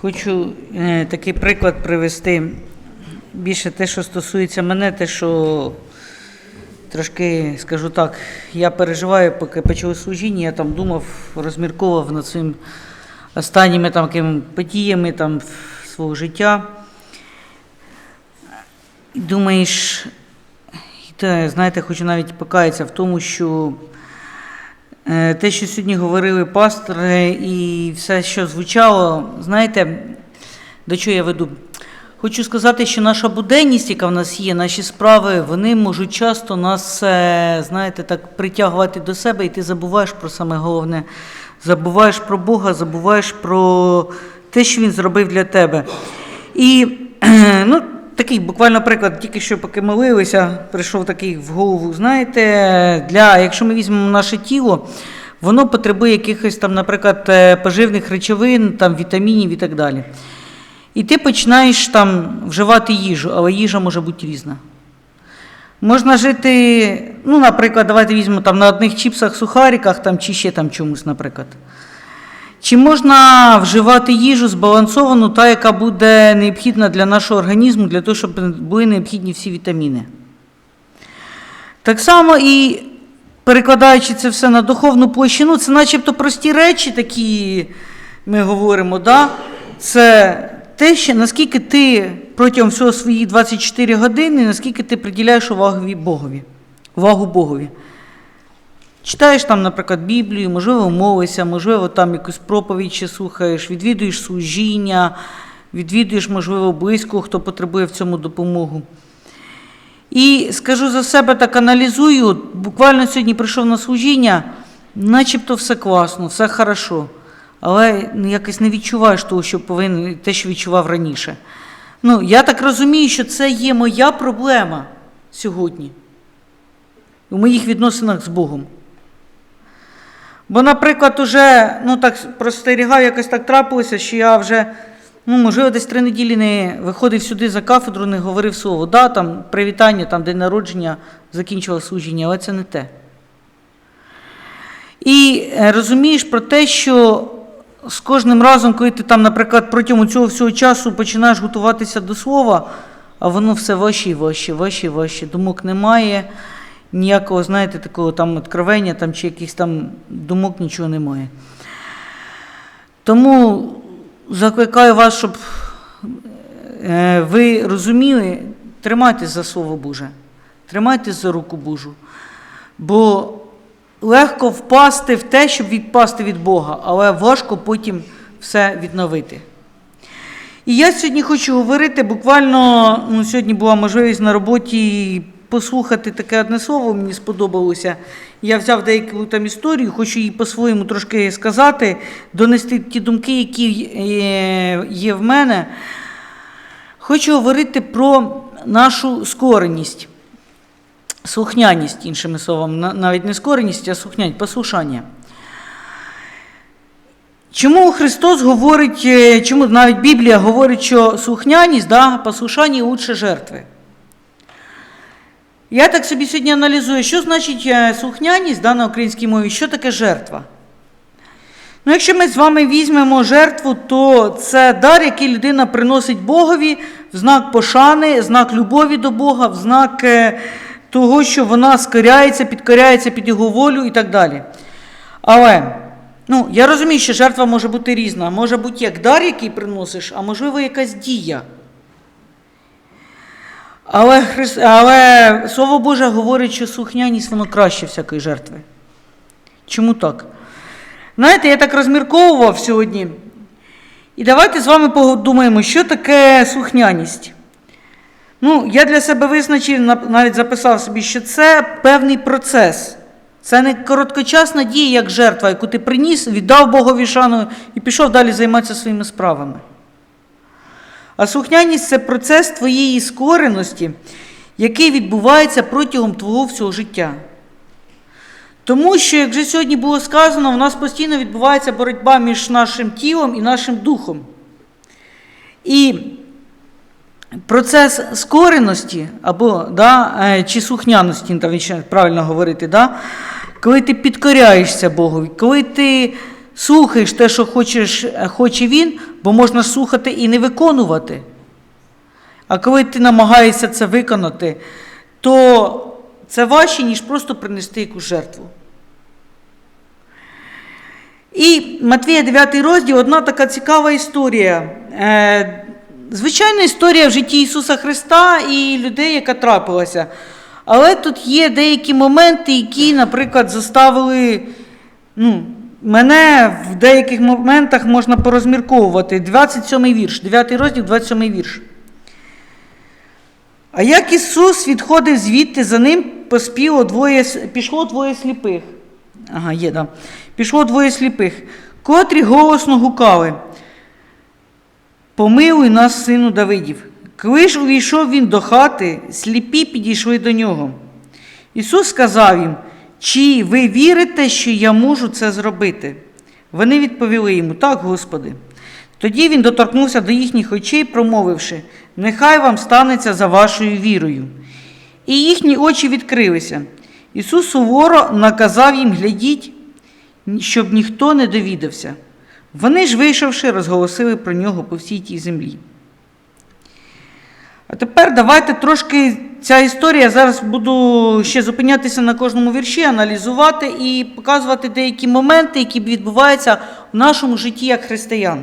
Хочу е, такий приклад привести. Більше те, що стосується мене, те, що трошки, скажу так, я переживаю, поки почав служіння, я там думав, розмірковував над своїм останніми там, подіями там, свого життя. Думаєш, і те, знаєте, хочу навіть покаятися в тому, що Те, що сьогодні говорили пастори, і все, що звучало, знаєте, до чого я веду? Хочу сказати, що наша буденність, яка в нас є, наші справи, вони можуть часто нас, е, знаєте, так притягувати до себе, і ти забуваєш про саме головне. Забуваєш про Бога, забуваєш про те, що Він зробив для тебе. І ну, такий буквально приклад, тільки що поки молилися, прийшов такий в голову. Знаєте, для, якщо ми візьмемо наше тіло, воно потребує якихось там, наприклад, е, поживних речовин, там, вітамінів і так далі. І ти починаєш там вживати їжу, але їжа може бути різна. Можна жити, ну, наприклад, давайте візьмемо там на одних чіпсах, сухариках там, чи ще там чомусь, наприклад. Чи можна вживати їжу збалансовану, та, яка буде необхідна для нашого організму, для того, щоб були необхідні всі вітаміни? Так само і перекладаючи це все на духовну площину, це начебто прості речі, такі ми говоримо, да? це те, що наскільки ти протягом всього своїх 24 години, наскільки ти приділяєш увагу Богові, увагу Богові. Читаєш там, наприклад, Біблію, можливо, молишся, можливо, там якусь проповідь ще слухаєш, відвідуєш служіння, відвідуєш, можливо, близько, хто потребує в цьому допомогу. І скажу за себе, так аналізую, буквально сьогодні прийшов на служіння, начебто все класно, все хорошо, але якось не відчуваєш того, що повинен, те, що відчував раніше. Ну, я так розумію, що це є моя проблема сьогодні у моїх відносинах з Богом. Бо, наприклад, уже ну, так спостерігав, якось так трапилося, що я вже, ну, можливо, десь три неділі не виходив сюди за кафедру, не говорив слово. Да, там привітання, там день народження, закінчував служіння, але це не те. І е, розумієш про те, що з кожним разом, коли ти там, наприклад, протягом цього всього часу починаєш готуватися до слова, а воно все важче і важче, важче і важче. Думок немає, ніякого, знаєте, такого там откровення там, чи якихось там думок нічого немає. Тому закликаю вас, щоб е, ви розуміли, тримайтесь за Слово Боже, тримайтесь за руку Божу. Бо легко впасти в те, щоб відпасти від Бога, але важко потім все відновити. І я сьогодні хочу говорити, буквально ну, сьогодні була можливість на роботі послухати таке одне слово, мені сподобалося. Я взяв деяку там історію, хочу її по-своєму трошки сказати, донести ті думки, які є- є в мене. Хочу говорити про нашу скореність, слухняність, іншими словами, навіть не скореність, а слухняність, послушання. Чому Христос говорить, е, чому навіть Біблія говорить, що слухняність, да, послушання лучше жертви? Я так собі сьогодні аналізую, що значить е, слухняність да, на українській мові, що таке жертва? Ну, якщо ми з вами візьмемо жертву, то це дар, який людина приносить Богові в знак пошани, знак любові до Бога, в знак е, того, що вона скоряється, підкоряється під його волю і так далі. Але ну, я розумію, що жертва може бути різна. Може бути як дар, який приносиш, а можливо, якась дія. Але, Хрис... Але Слово Боже говорить, що слухняність воно краще всякої жертви. Чому так? Знаєте, я так розмірковував сьогодні. І давайте з вами подумаємо, що таке слухняність. Ну, я для себе визначив, навіть записав собі, що це певний процес. Це не короткочасна дія, як жертва, яку ти приніс, віддав Богові шану і пішов далі займатися своїми справами. А слухняність це процес твоєї скореності, який відбувається протягом твого всього життя. Тому що, як вже сьогодні було сказано, у нас постійно відбувається боротьба між нашим тілом і нашим духом. І процес скореності або да, е, чи слухняності, правильно говорити, да, коли ти підкоряєшся Богові, коли ти слухаєш те, що хочеш, е, хоче він, бо можна слухати і не виконувати. А коли ти намагаєшся це виконати, то це важче, ніж просто принести якусь жертву. І Матвія 9 розділ одна така цікава історія. Е, звичайна історія в житті Ісуса Христа і людей, яка трапилася. Але тут є деякі моменти, які, наприклад, заставили ну, мене в деяких моментах можна порозмірковувати. 27 вірш, 9 розділ, 27 вірш. А як Ісус відходив звідти, за ним поспіло двоє, пішло двоє сліпих. Ага, є, да. Пішло двоє сліпих, котрі голосно гукали. Помилуй нас, сину Давидів. Коли ж увійшов він до хати, сліпі підійшли до нього. Ісус сказав їм, чи ви вірите, що я можу це зробити? Вони відповіли йому, так, Господи. Тоді він доторкнувся до їхніх очей, промовивши, нехай вам станеться за вашою вірою. І їхні очі відкрилися. Ісус суворо наказав їм глядіть, щоб ніхто не довідався. Вони ж, вийшовши, розголосили про нього по всій тій землі. А тепер давайте трошки ця історія. Зараз буду ще зупинятися на кожному вірші, аналізувати і показувати деякі моменти, які відбуваються в нашому житті як християн.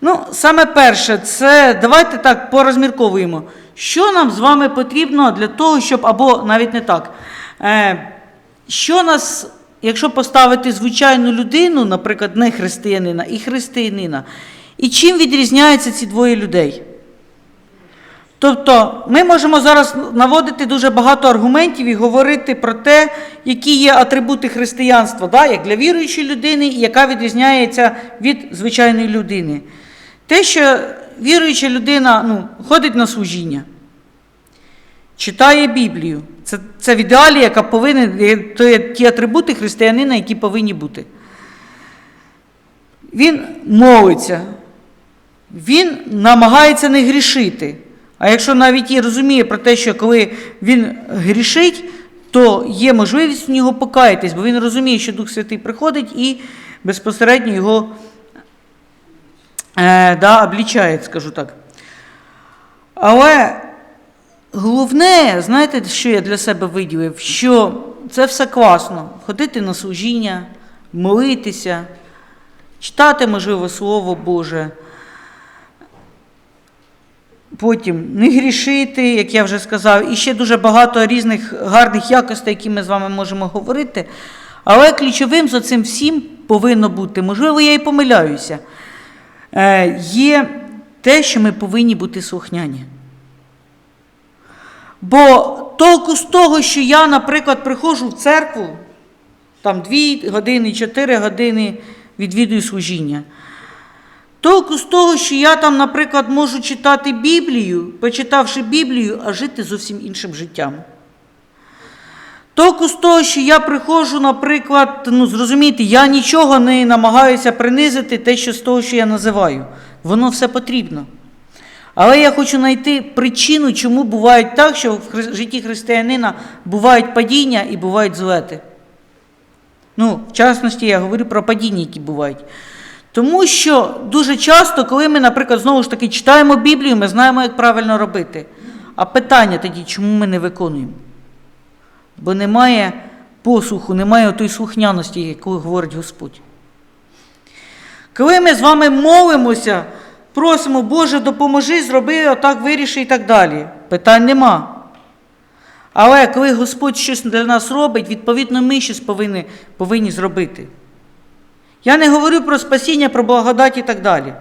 Ну, саме перше, це давайте так порозмірковуємо, що нам з вами потрібно для того, щоб, або навіть не так, е, що нас, якщо поставити звичайну людину, наприклад, не християнина і християнина, і чим відрізняються ці двоє людей? Тобто ми можемо зараз наводити дуже багато аргументів і говорити про те, які є атрибути християнства, да, як для віруючої людини, і яка відрізняється від звичайної людини. Те, що віруюча людина ну, ходить на служіння, читає Біблію, це, це в ідеалі, яка повинна, ті атрибути християнина, які повинні бути. Він молиться, він намагається не грішити. А якщо навіть і розуміє про те, що коли він грішить, то є можливість в нього покаятись, бо він розуміє, що Дух Святий приходить і безпосередньо його е, да, облічає, скажу так. Але головне, знаєте, що я для себе виділив? Що це все класно. Ходити на служіння, молитися, читати, можливо, Слово Боже. Потім не грішити, як я вже сказав, і ще дуже багато різних гарних якостей, які ми з вами можемо говорити. Але ключовим за цим всім повинно бути, можливо, я і помиляюся, е, є те, що ми повинні бути слухняні. Бо толку з того, що я, наприклад, приходжу в церкву, там 2 години, 4 години відвідую служіння. Толку з того, що я там, наприклад, можу читати Біблію, почитавши Біблію, а жити зовсім іншим життям. Толку з того, що я приходжу, наприклад, ну, зрозумійте, я нічого не намагаюся принизити те, що з того, що я називаю. Воно все потрібно. Але я хочу знайти причину, чому буває так, що в житті християнина бувають падіння і бувають злети. Ну, в частності, я говорю про падіння, які бувають. Тому що дуже часто, коли ми, наприклад, знову ж таки читаємо Біблію, ми знаємо, як правильно робити. А питання тоді, чому ми не виконуємо? Бо немає послуху, немає тої слухняності, яку говорить Господь. Коли ми з вами молимося, просимо, Боже, допоможи, зроби, отак виріши і так далі. Питань нема. Але коли Господь щось для нас робить, відповідно, ми щось повинні, повинні зробити. Я не говорю про спасіння, про благодать і так далі.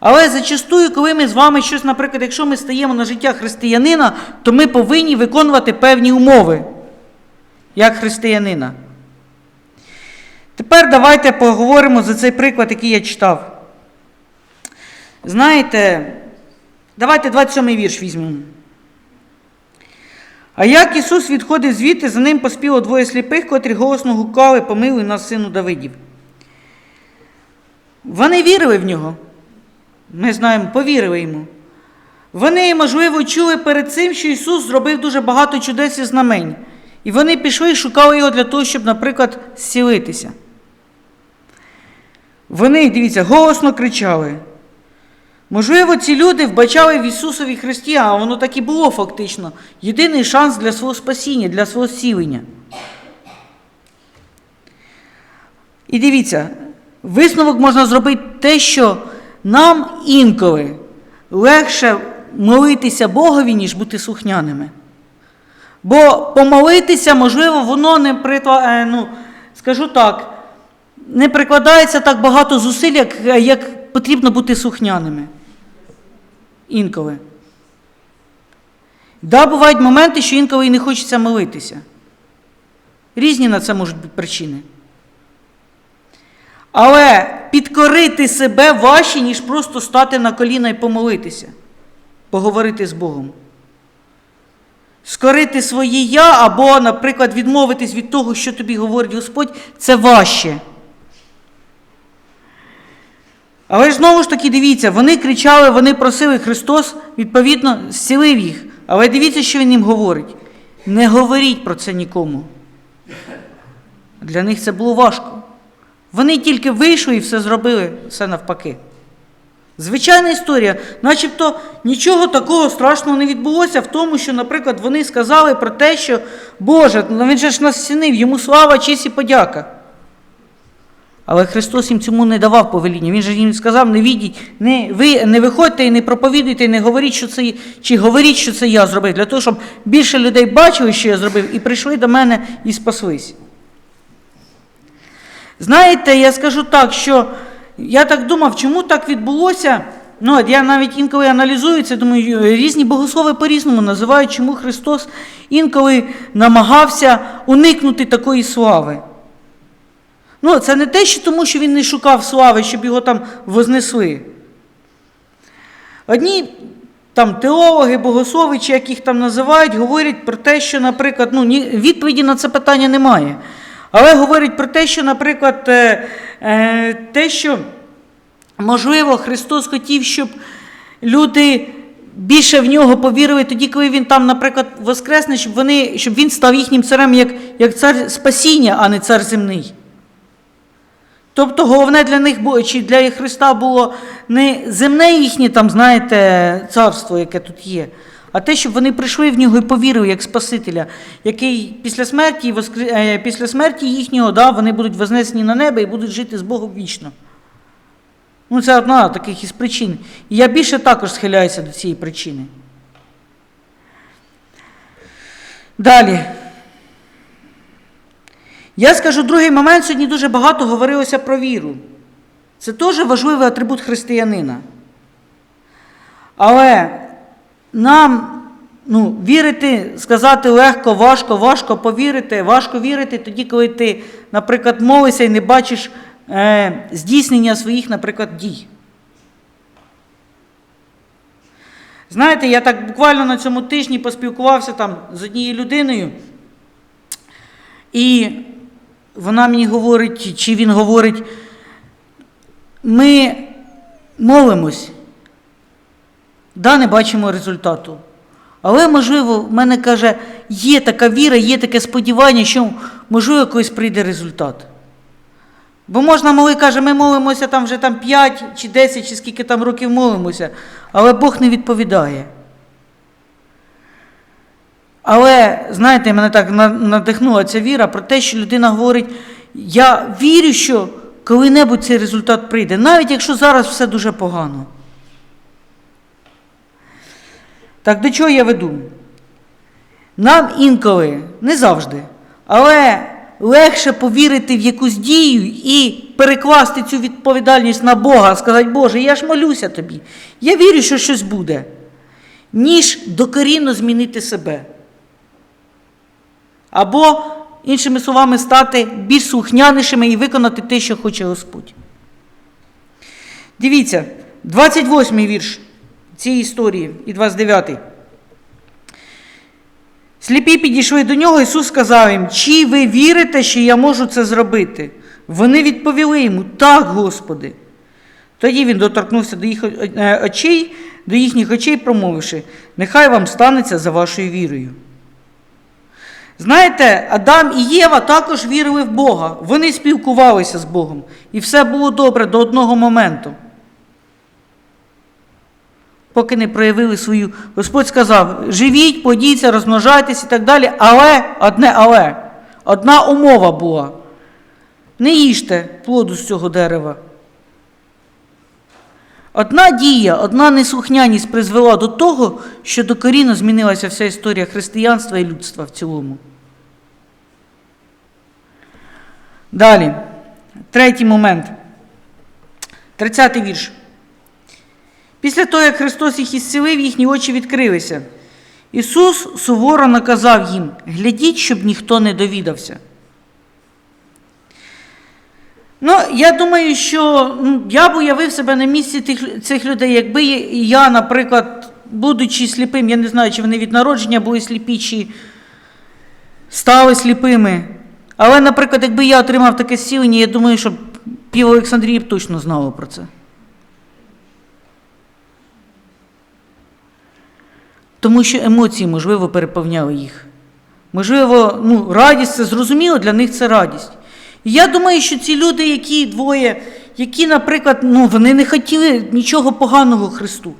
Але зачастую, коли ми з вами щось, наприклад, якщо ми стаємо на життя християнина, то ми повинні виконувати певні умови, як християнина. Тепер давайте поговоримо за цей приклад, який я читав. Знаєте, давайте 27 вірш візьмемо. А як Ісус відходив звідти, за ним поспіло двоє сліпих, котрі голосно гукали, помилуй нас, сину Давидів. Вони вірили в нього. Ми знаємо, повірили йому. Вони, можливо, чули перед цим, що Ісус зробив дуже багато чудес і знамень. І вони пішли і шукали його для того, щоб, наприклад, зцілитися. вони, дивіться, голосно кричали. Можливо, ці люди вбачали в Ісусові Христі, а воно так і було фактично. Єдиний шанс для свого спасіння, для свого зцілення. І дивіться, висновок можна зробити те, що нам інколи легше молитися Богові, ніж бути слухняними. Бо помолитися, можливо, воно не е, ну, скажу так, не прикладається так багато зусиль, як, як потрібно бути слухняними. Інколи. Да, бувають моменти, що інколи і не хочеться молитися. Різні на це можуть бути причини. Але підкорити себе важче, ніж просто стати на коліна і помолитися, поговорити з Богом. Скорити своє я або, наприклад, відмовитись від того, що тобі говорить Господь, це важче. Але ж знову ж таки, дивіться, вони кричали, вони просили, Христос, відповідно, зцілив їх. Але дивіться, що Він їм говорить. Не говоріть про це нікому. Для них це було важко. Вони тільки вийшли і все зробили, все навпаки. Звичайна історія, начебто нічого такого страшного не відбулося в тому, що, наприклад, вони сказали про те, що Боже, ну він же ж нас зцінив, йому слава, честь і подяка. Але Христос їм цьому не давав повеління. Він же їм сказав: не відіть, не, ви не виходьте і не проповідуйте, і не говоріть, що це чи говоріть, що це я зробив, для того, щоб більше людей бачили, що я зробив, і прийшли до мене і спаслись. Знаєте, я скажу так, що я так думав, чому так відбулося. Ну, я навіть інколи аналізую це, думаю, різні богослови по-різному називають, чому Христос інколи намагався уникнути такої слави. Ну, це не те, що тому, що він не шукав слави, щоб його там вознесли. Одні там теологи, богослови, чи як їх там називають, говорять про те, що, наприклад, ну, відповіді на це питання немає. Але говорять про те, що, наприклад, е, е, те, що, можливо, Христос хотів, щоб люди більше в нього повірили тоді, коли він там, наприклад, воскресне, щоб, вони, щоб він став їхнім царем як, як цар спасіння, а не цар земний. Тобто головне для них було, чи для Христа було не земне їхнє, там, знаєте, царство, яке тут є, а те, щоб вони прийшли в нього і повірили як Спасителя, який після смерті, е, після смерті їхнього да, вони будуть вознесені на небо і будуть жити з Богом вічно. Ну, це одна таких із причин. І я більше також схиляюся до цієї причини. Далі. Я скажу другий момент, сьогодні дуже багато говорилося про віру. Це теж важливий атрибут християнина. Але нам ну, вірити, сказати легко, важко, важко повірити, важко вірити тоді, коли ти, наприклад, молишся і не бачиш е, здійснення своїх, наприклад, дій. Знаєте, я так буквально на цьому тижні поспілкувався там з однією людиною, і вона мені говорить, чи він говорить, ми молимось, да, не бачимо результату. Але, можливо, в мене каже, є така віра, є таке сподівання, що, можливо, колись прийде результат. Бо можна моли, каже, ми молимося там вже там 5 чи 10, чи скільки там років молимося, але Бог не відповідає. Але, знаєте, мене так надихнула ця віра про те, що людина говорить: я вірю, що коли-небудь цей результат прийде, навіть якщо зараз все дуже погано. Так до чого я веду? Нам інколи, не завжди, але легше повірити в якусь дію і перекласти цю відповідальність на Бога, сказати, Боже, я ж молюся тобі, я вірю, що щось буде, ніж докорінно змінити себе. Або, іншими словами, стати більш слухнянішими і виконати те, що хоче Господь. Дивіться, 28-й вірш цієї історії і 29-й. Сліпі підійшли до нього, Ісус сказав їм, чи ви вірите, що я можу це зробити? Вони відповіли йому, так, Господи. Тоді він доторкнувся до їх очей, до їхніх очей, промовивши, нехай вам станеться за вашою вірою. Знаєте, Адам і Єва також вірили в Бога. Вони спілкувалися з Богом. І все було добре до одного моменту. Поки не проявили свою. Господь сказав: живіть, подіться, розмножайтесь і так далі. Але, одне але, одна умова була. Не їжте плоду з цього дерева. Одна дія, одна неслухняність призвела до того, що докорінно змінилася вся історія християнства і людства в цілому. Далі, третій момент. Тридцятий вірш. Після того, як Христос їх ісцілив, їхні очі відкрилися. Ісус суворо наказав їм: глядіть, щоб ніхто не довідався. Ну, я думаю, що ну, я б уявив себе на місці тих, цих людей, якби я, наприклад, будучи сліпим, я не знаю, чи вони від народження були сліпі, чи стали сліпими. Але, наприклад, якби я отримав таке зцілення, я думаю, що пів Олександрії б точно знало про це. Тому що емоції, можливо, переповняли їх. Можливо, ну, радість це зрозуміло, для них це радість. І я думаю, що ці люди, які двоє, які, наприклад, ну, вони не хотіли нічого поганого Христу.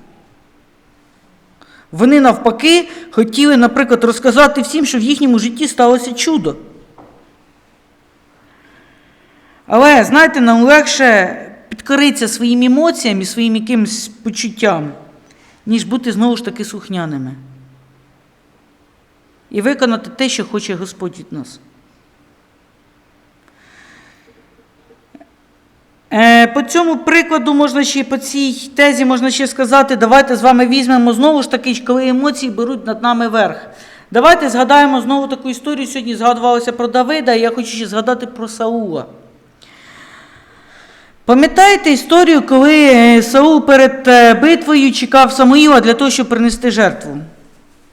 Вони навпаки хотіли, наприклад, розказати всім, що в їхньому житті сталося чудо. Але, знаєте, нам легше підкоритися своїм емоціям і своїм якимось почуттям, ніж бути знову ж таки слухняними. І виконати те, що хоче Господь від нас. Е, По цьому прикладу можна ще по цій тезі можна ще сказати, давайте з вами візьмемо знову ж таки, коли емоції беруть над нами верх. Давайте згадаємо знову таку історію. Сьогодні згадувалося про Давида, і я хочу ще згадати про Саула. Пам'ятаєте історію, коли е, Саул перед е, битвою чекав Самуїла для того, щоб принести жертву?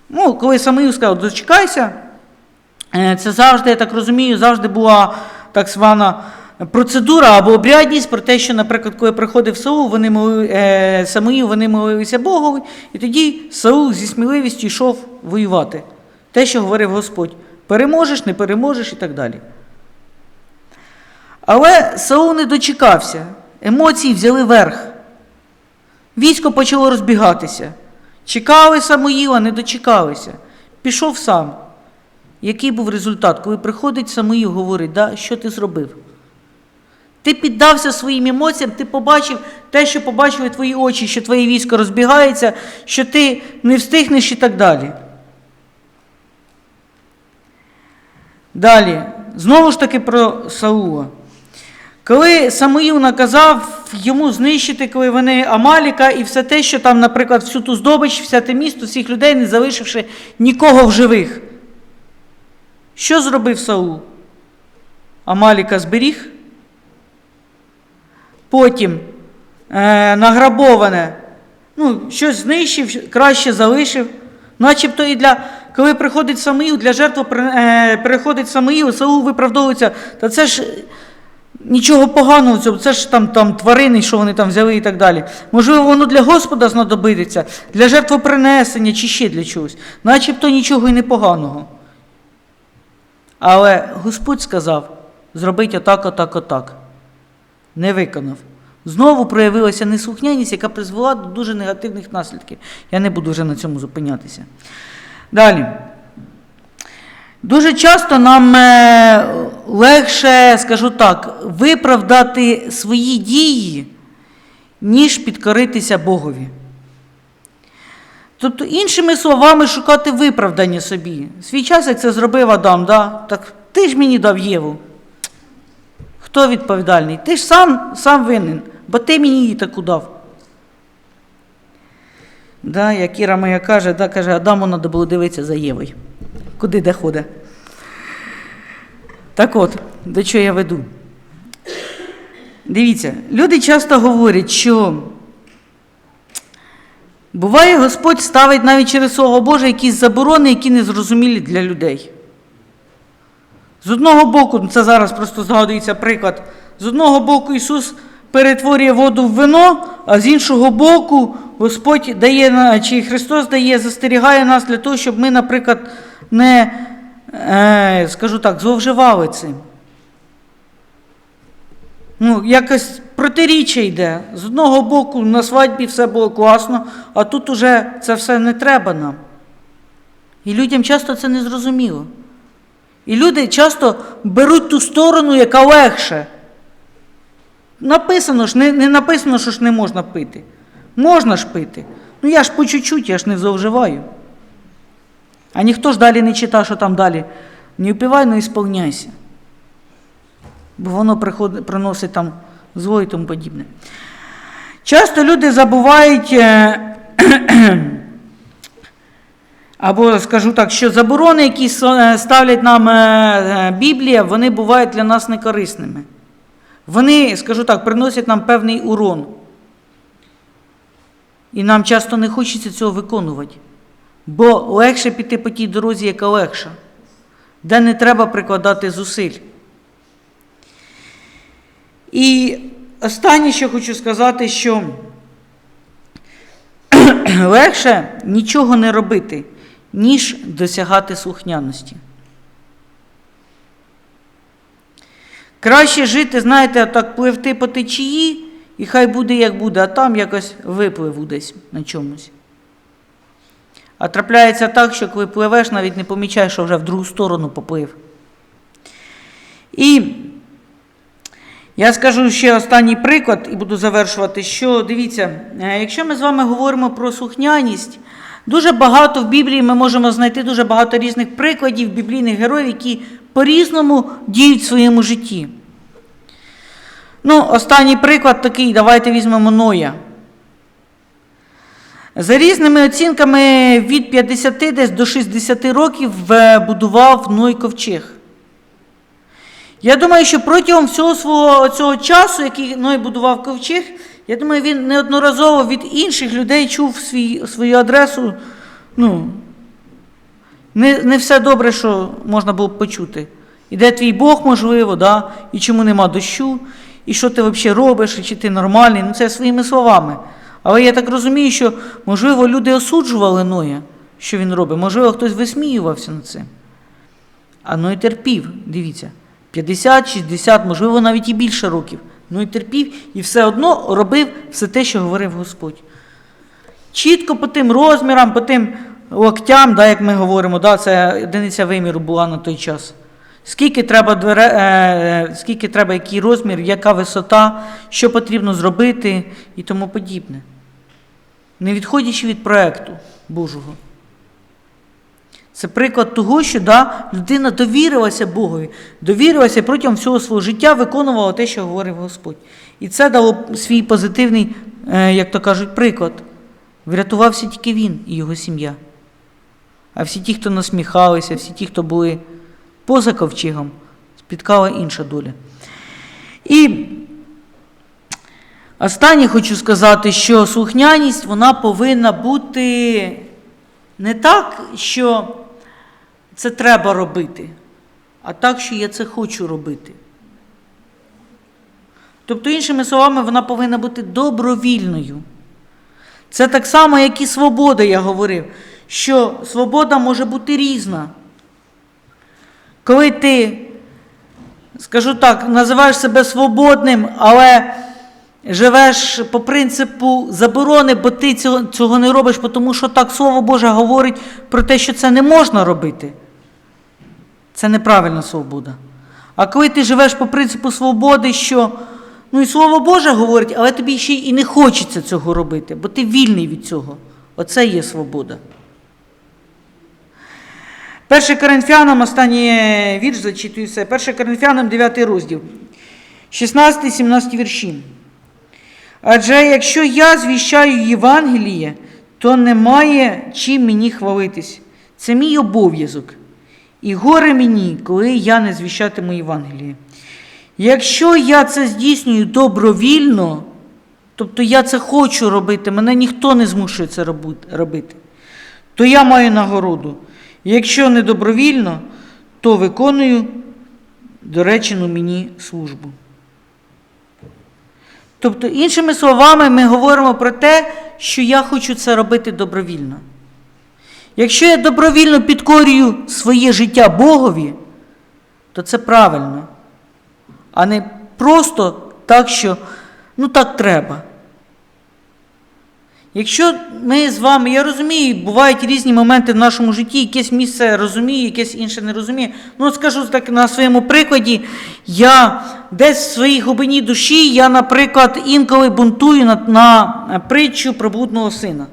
Ну, коли Самуїл сказав, дочекайся, е, це завжди, я так розумію, завжди була так звана процедура або обрядність про те, що, наприклад, коли приходив Саул, вони молили, е, Самуїл, вони молилися Богові, і тоді Саул зі сміливістю йшов воювати. Те, що говорив Господь. Переможеш, не переможеш і так далі. Але Саул не дочекався, емоції взяли верх. Військо почало розбігатися. Чекали Самуїла, не дочекалися. Пішов сам. Який був результат? Коли приходить Самуїл, говорить, да, що ти зробив? Ти піддався своїм емоціям, ти побачив те, що побачили твої очі, що твоє військо розбігається, що ти не встигнеш і так далі. Далі, знову ж таки про Саула. Коли Самуїл наказав йому знищити, коли вони Амаліка і все те, що там, наприклад, всю ту здобич, все те місто, всіх людей, не залишивши нікого в живих. Що зробив Саул? Амаліка зберіг. Потім е, награбоване, ну, щось знищив, краще залишив. Начебто і для, коли приходить Самуїл, для жертви е, приходить Самуїл, Саул виправдовується, та це ж нічого поганого в цьому, це ж там, там тварини, що вони там взяли і так далі. Можливо, воно для Господа знадобиться, для жертвопринесення чи ще для чогось. Начебто нічого і не поганого. Але Господь сказав, зробить отак, отак, отак. Не виконав. Знову проявилася неслухняність, яка призвела до дуже негативних наслідків. Я не буду вже на цьому зупинятися. Далі. Дуже часто нам е, легше, скажу так, виправдати свої дії, ніж підкоритися Богові. Тобто, іншими словами, шукати виправдання собі. Свій час, як це зробив Адам, да? так ти ж мені дав Єву. Хто відповідальний? Ти ж сам сам винен, бо ти мені її таку дав. Да, як Іра моя каже, да, каже, Адаму треба було дивитися за Євою. Куди де ходить. Так от, до чого я веду? Дивіться, люди часто говорять, що буває, Господь ставить навіть через Слово Боже якісь заборони, які не зрозумілі для людей. З одного боку, це зараз просто згадується приклад, з одного боку Ісус перетворює воду в вино, а з іншого боку, Господь дає, чи Христос дає, застерігає нас для того, щоб ми, наприклад, не е, скажу так, зловживали цим. Ну, якось протиріччя йде. З одного боку, на свадьбі все було класно, а тут уже це все не треба нам. І людям часто це не зрозуміло. І люди часто беруть ту сторону, яка легше. Написано ж, не, не написано, що ж не можна пити. Можна ж пити. Ну я ж по чуть-чуть, я ж не зловживаю. А ніхто ж далі не читає, що там далі. Не впівай, но ісполняйся. Бо воно приходить, приносить там зло і тому подібне. Часто люди забувають, е, або скажу так, що заборони, які ставлять нам е, е, Біблія, вони бувають для нас некорисними. Вони, скажу так, приносять нам певний урон. І нам часто не хочеться цього виконувати. Бо легше піти по тій дорозі, яка легша, де не треба прикладати зусиль. І останнє, що хочу сказати, що легше нічого не робити, ніж досягати слухняності. Краще жити, знаєте, так пливти по течії, і хай буде як буде, а там якось випливу десь на чомусь. А трапляється так, що коли пливеш, навіть не помічаєш, що вже в другу сторону поплив. І я скажу ще останній приклад і буду завершувати, що дивіться, е, якщо ми з вами говоримо про слухняність, дуже багато в Біблії ми можемо знайти дуже багато різних прикладів біблійних героїв, які по-різному діють в своєму житті. Ну, останній приклад такий, давайте візьмемо Ноя. За різними оцінками від 50 десь до 60 років будував Ной ковчег. Я думаю, що протягом всього свого цього часу, який Ной будував ковчег, я думаю, він неодноразово від інших людей чув свій, свою адресу. Ну, не, не все добре, що можна було б почути. І де твій Бог, можливо, да? і чому нема дощу, і що ти взагалі робиш, і чи ти нормальний. Ну, це своїми словами. Але я так розумію, що, можливо, люди осуджували Ноя, що він робить. Можливо, хтось висміювався над цим. А Ной терпів, дивіться, 50, 60, можливо, навіть і більше років. Ной терпів і все одно робив все те, що говорив Господь. Чітко по тим розмірам, по тим локтям, да, як ми говоримо, да, це одиниця виміру була на той час. Скільки треба, двере, е, скільки треба, який розмір, яка висота, що потрібно зробити і тому подібне. Не відходячи від проекту Божого. Це приклад того, що да, людина довірилася Богові, довірилася протягом всього свого життя виконувала те, що говорив Господь. І це дало свій позитивний, е, як то кажуть, приклад. Врятувався тільки він і його сім'я. А всі ті, хто насміхалися, всі ті, хто були поза ковчегом, спіткала інша доля. І останнє хочу сказати, що слухняність вона повинна бути не так, що це треба робити, а так, що я це хочу робити. Тобто, іншими словами, вона повинна бути добровільною. Це так само, як і свобода, я говорив, що свобода може бути різна. Коли ти, скажу так, називаєш себе свободним, але живеш по принципу заборони, бо ти цього, не робиш, тому що так Слово Боже говорить про те, що це не можна робити. Це неправильна свобода. А коли ти живеш по принципу свободи, що ну і Слово Боже говорить, але тобі ще і не хочеться цього робити, бо ти вільний від цього. Оце є свобода. Перше Коринфянам, останній вірш зачитую все. Перше Коринфянам, 9 розділ, 16-17 вірші. Адже якщо я звіщаю Євангеліє, то немає чим мені хвалитись. Це мій обов'язок. І горе мені, коли я не звіщатиму Євангеліє. Якщо я це здійснюю добровільно, тобто я це хочу робити, мене ніхто не змушує це робити, то я маю нагороду. Якщо не добровільно, то виконую доречену мені службу. Тобто, іншими словами, ми говоримо про те, що я хочу це робити добровільно. Якщо я добровільно підкорюю своє життя Богові, то це правильно, а не просто так, що ну так треба. Якщо ми з вами, я розумію, бувають різні моменти в нашому житті, якесь місце розуміє, якесь інше не розуміє. Ну, скажу так на своєму прикладі, я десь в своїй глибині душі, я, наприклад, інколи бунтую на, на притчу про блудного сина.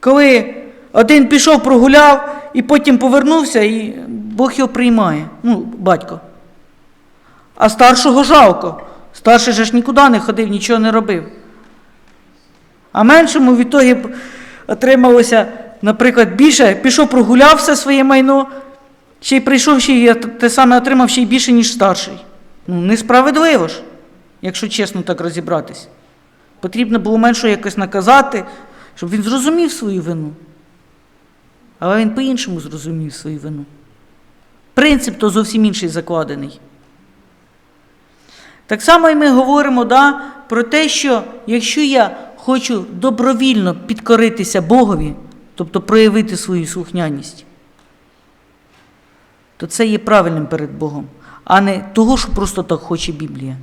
Коли один пішов, прогуляв і потім повернувся, і Бог його приймає, ну, батько. А старшого жалко. Старший же ж нікуди не ходив, нічого не робив. А меншому в ітогі отрималося, наприклад, більше, пішов, прогуляв все своє майно, ще й прийшов, ще й те саме отримав ще й більше, ніж старший. Ну, несправедливо ж, якщо чесно так розібратись. Потрібно було меншого якось наказати, щоб він зрозумів свою вину. Але він по-іншому зрозумів свою вину. Принцип то зовсім інший закладений. Так само і ми говоримо да, про те, що якщо я хочу добровільно підкоритися Богові, тобто проявити свою слухняність, то це є правильним перед Богом, а не того, що просто так хоче Біблія.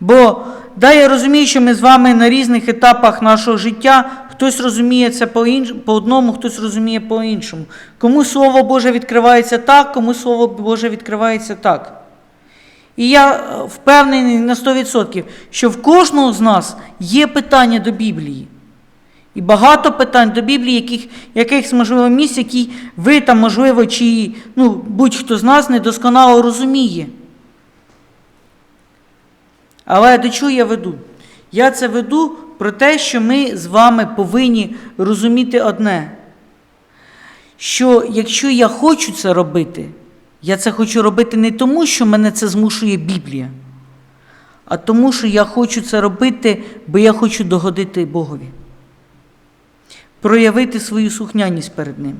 Бо да, я розумію, що ми з вами на різних етапах нашого життя, хтось розуміє це по, інш... по одному, хтось розуміє по іншому. Кому Слово Боже відкривається так, кому Слово Боже відкривається так. І я е, впевнений на 100%, що в кожного з нас є питання до Біблії. І багато питань до Біблії, яких, якихось, можливо, місць, які ви там, можливо, чи ну, будь-хто з нас недосконало розуміє. Але до чого я веду? Я це веду про те, що ми з вами повинні розуміти одне, що якщо я хочу це робити, я це хочу робити не тому, що мене це змушує Біблія, а тому, що я хочу це робити, бо я хочу догодити Богові, проявити свою сухняність перед Ним,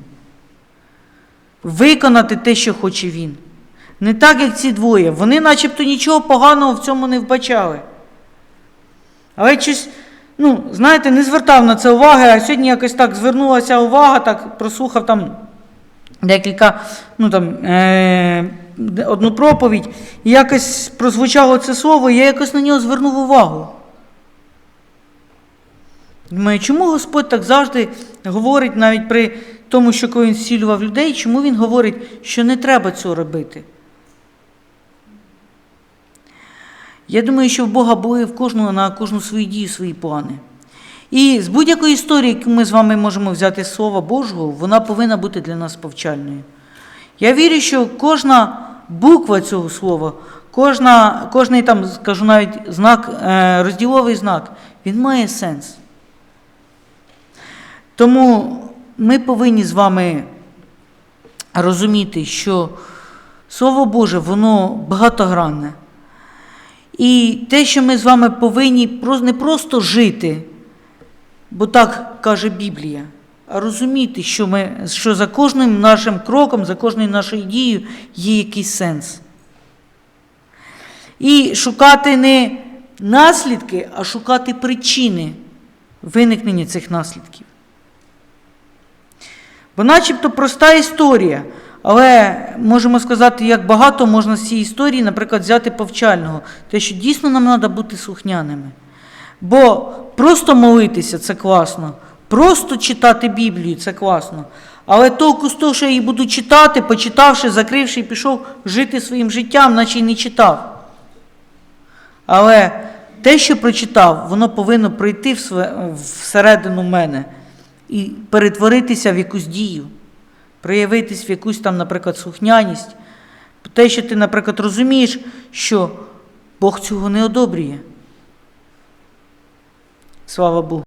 виконати те, що хоче Він. Не так, як ці двоє. Вони начебто нічого поганого в цьому не вбачали. Але щось, ну, знаєте, не звертав на це уваги, а сьогодні якось так звернулася увага, так прослухав там декілька, ну там, е- одну проповідь, і якось прозвучало це слово, і я якось на нього звернув увагу. Думаю, чому Господь так завжди говорить, навіть при тому, що коли він зцілював людей, чому він говорить, що не треба цього робити? Я думаю, що в Бога були в кожного на кожну свою дію свої плани. І з будь-якої історії, яку ми з вами можемо взяти з Слова Божого, вона повинна бути для нас повчальною. Я вірю, що кожна буква цього слова, кожна, кожний там, скажу навіть знак, е, розділовий знак, він має сенс. Тому ми повинні з вами розуміти, що Слово Боже, воно багатогранне. І те, що ми з вами повинні не просто жити, бо так каже Біблія, а розуміти, що, ми, що за кожним нашим кроком, за кожною нашою дією є якийсь сенс. І шукати не наслідки, а шукати причини виникнення цих наслідків. Бо начебто проста історія. Але можемо сказати, як багато можна з цієї історії, наприклад, взяти повчального, те, що дійсно нам треба бути слухняними. Бо просто молитися це класно, просто читати Біблію це класно. Але толку з того, що я її буду читати, почитавши, закривши і пішов жити своїм життям, наче й не читав. Але те, що прочитав, воно повинно пройти всередину мене і перетворитися в якусь дію проявитись в якусь там, наприклад, слухняність. Те, що ти, наприклад, розумієш, що Бог цього не одобрює. Слава Богу.